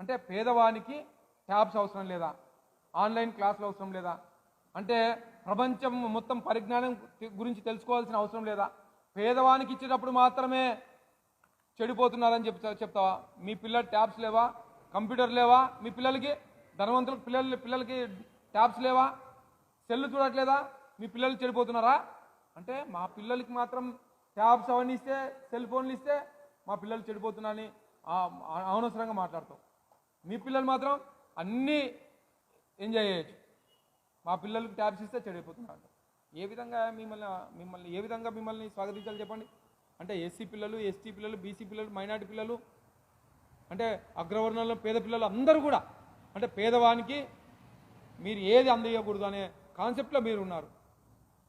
అంటే పేదవానికి ట్యాబ్స్ అవసరం లేదా? ఆన్లైన్ క్లాసులు అవసరం లేదా? అంటే ప్రపంచం మొత్తం పరిజ్ఞానం గురించి తెలుసుకోవాల్సిన అవసరం లేదా? పేదవానికి ఇచ్చేటప్పుడు మాత్రమే చెడిపోతున్నారని చెప్తా చెప్తావా? మీ పిల్లలు ట్యాబ్స్ లేవా? కంప్యూటర్ లేవా? మీ పిల్లలకి ధనవంతులకు పిల్లలు పిల్లలకి ట్యాబ్స్ లేవా? సెల్ చూడట్లేదా? మీ పిల్లలు చెడిపోతున్నారా? అంటే మా పిల్లలకి మాత్రం ట్యాబ్స్ అవన్నీ ఇస్తే సెల్ ఫోన్లు ఇస్తే మా పిల్లలు చెడిపోతున్నారని ఆ- అనవసరంగా మాట్లాడతాం మీ పిల్లలు మాత్రం అన్నీ ఎంజాయ్ చేయొచ్చు. మా పిల్లలకి ట్యాబ్స్ ఇస్తే చెడిపోతున్నారు ఏ విధంగా మిమ్మల్ని మిమ్మల్ని ఏ విధంగా మిమ్మల్ని స్వాగతించాలి చెప్పండి? అంటే ఎస్సీ పిల్లలు ఎస్టీ పిల్లలు బీసీ పిల్లలు మైనార్టీ పిల్లలు అంటే అగ్రవర్ణంలో పేద పిల్లలు అందరూ కూడా అంటే పేదవానికి మీరు ఏది అందజేయకూడదు అనే కాన్సెప్ట్లో మీరు ఉన్నారు.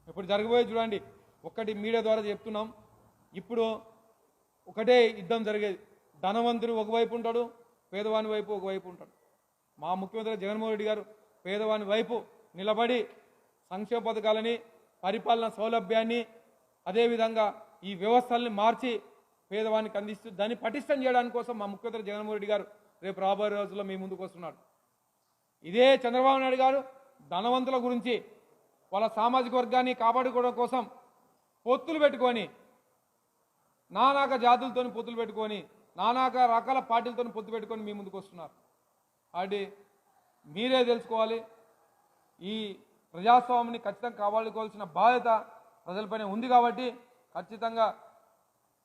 ఇప్పుడు జరగబోయే చూడండి. ఒక్కటి మీడియా ద్వారా చెప్తున్నాం. ఇప్పుడు ఒకటే యుద్ధం జరిగేది. ధనవంతుడు ఒకవైపు ఉంటాడు పేదవాని వైపు ఒకవైపు ఉంటాడు. మా ముఖ్యమంత్రి జగన్మోహన్ రెడ్డి గారు పేదవాని వైపు నిలబడి సంక్షేమ పథకాలని పరిపాలన సౌలభ్యాన్ని అదేవిధంగా ఈ వ్యవస్థల్ని మార్చి పేదవానికి అందిస్తూ దాన్ని పటిష్టం చేయడానికి కోసం మా ముఖ్యమంత్రి జగన్మోహన్ రెడ్డి గారు రేపు రాబోయే రోజుల్లో మీ ముందుకు వస్తున్నాడు ఇదే చంద్రబాబు నాయుడు గారు ధనవంతుల గురించి వాళ్ళ సామాజిక వర్గాన్ని కాపాడుకోవడం కోసం పొత్తులు పెట్టుకొని నానాక జాతులతో పొత్తులు పెట్టుకొని నానాక రకాల పార్టీలతో పొత్తు పెట్టుకొని మీ ముందుకు వస్తున్నారు. అది మీరే తెలుసుకోవాలి. ఈ ప్రజాస్వామ్యాన్ని ఖచ్చితంగా కాపాడుకోవాల్సిన బాధ్యత ప్రజలపైన ఉంది కాబట్టి ఖచ్చితంగా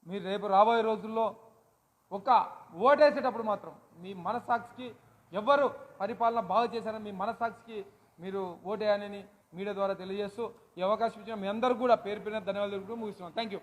మీరు రేపు రాబోయే రోజుల్లో ఒక ఓటేసేటప్పుడు మాత్రం మీ మనస్సాక్షికి ఎవరు పరిపాలన బాగా చేశారని మీ మనస్సాక్షికి మీరు ఓటేయాలని మీడియా ద్వారా తెలియజేస్తూ ఈ అవకాశం ఇచ్చిన మీ అందరూ కూడా పేరు పేరున ధన్యవాదాలు ముగిస్తున్నాం. Thank you